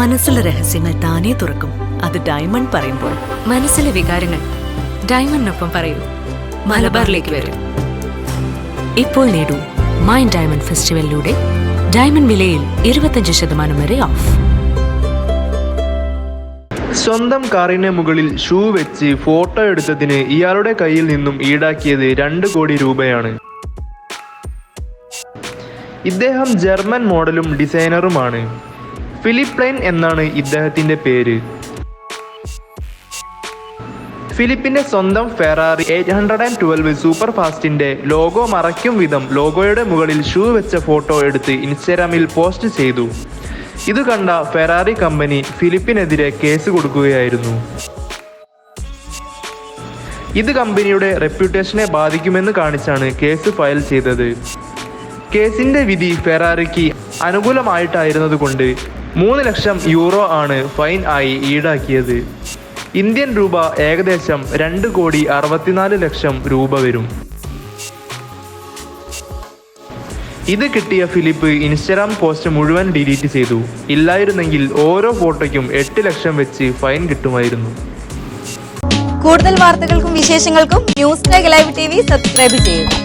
മനസ്സിലെ രഹസ്യങ്ങൾ താനേ തുറക്കും. അത് ഡയമണ്ട് പറയുമ്പോൾ മനസ്സിലെ വികാരങ്ങൾ ഡയമണ്ടിനൊപ്പം പറയൂ. മലബാറിലേക്ക് വരും. ഇപ്പോൾ നേടൂ മൈൻ ഡയമണ്ട് ഫെസ്റ്റിവലിലൂടെ ഡയമണ്ട് വിലയിൽ ഇരുപത്തഞ്ച് ശതമാനം വരെ ഓഫ്. സ്വന്തം കാറിന് മുകളിൽ ഷൂ വെച്ച് ഫോട്ടോ എടുത്തതിന് ഇയാളുടെ കയ്യിൽ നിന്നും ഈടാക്കിയത് രണ്ട് കോടി രൂപയാണ്. ഇദ്ദേഹം ജർമ്മൻ മോഡലും ഡിസൈനറുമാണ്. ഫിലിപ്പ് ലൈൻ എന്നാണ് ഇദ്ദേഹത്തിന്റെ പേര്. ഫിലിപ്പിന്റെ സ്വന്തം Ferrari eight hundred and twelve super ഫാസ്റ്റിന്റെ logo മറയ്ക്കും വിധം ലോഗോയുടെ മുകളിൽ ഷൂ വെച്ച ഫോട്ടോ എടുത്ത് ഇൻസ്റ്റാഗ്രാമിൽ പോസ്റ്റ് ചെയ്തു. ഇത് കണ്ട ഫെറാറി കമ്പനി ഫിലിപ്പിനെതിരെ കേസ് കൊടുക്കുകയായിരുന്നു. ഇത് കമ്പനിയുടെ റെപ്യൂട്ടേഷനെ ബാധിക്കുമെന്ന് കാണിച്ചാണ് കേസ് ഫയൽ ചെയ്തത്. കേസിന്റെ വിധി ഫെറാറിക്ക് അനുകൂലമായിട്ടായിരുന്നതുകൊണ്ട് മൂന്ന് ലക്ഷം യൂറോ ആണ് ഫൈൻ ആയി ഈടാക്കിയത്. ഇന്ത്യൻ രൂപ ഏകദേശം രണ്ട് കോടി അറുപത്തിനാല് ലക്ഷം രൂപ വരും. ഇത് കിട്ടിയ ഫിലിപ്പ് ഇൻസ്റ്റഗ്രാം പോസ്റ്റ് മുഴുവൻ ഡിലീറ്റ് ചെയ്തു. ഇല്ലായിരുന്നെങ്കിൽ ഓരോ ഫോട്ടോയ്ക്കും എട്ട് ലക്ഷം വെച്ച് ഫൈൻ കിട്ടുമായിരുന്നു. കൂടുതൽ വാർത്തകൾക്കും വിശേഷങ്ങൾക്കും news live T V subscribe ചെയ്യുക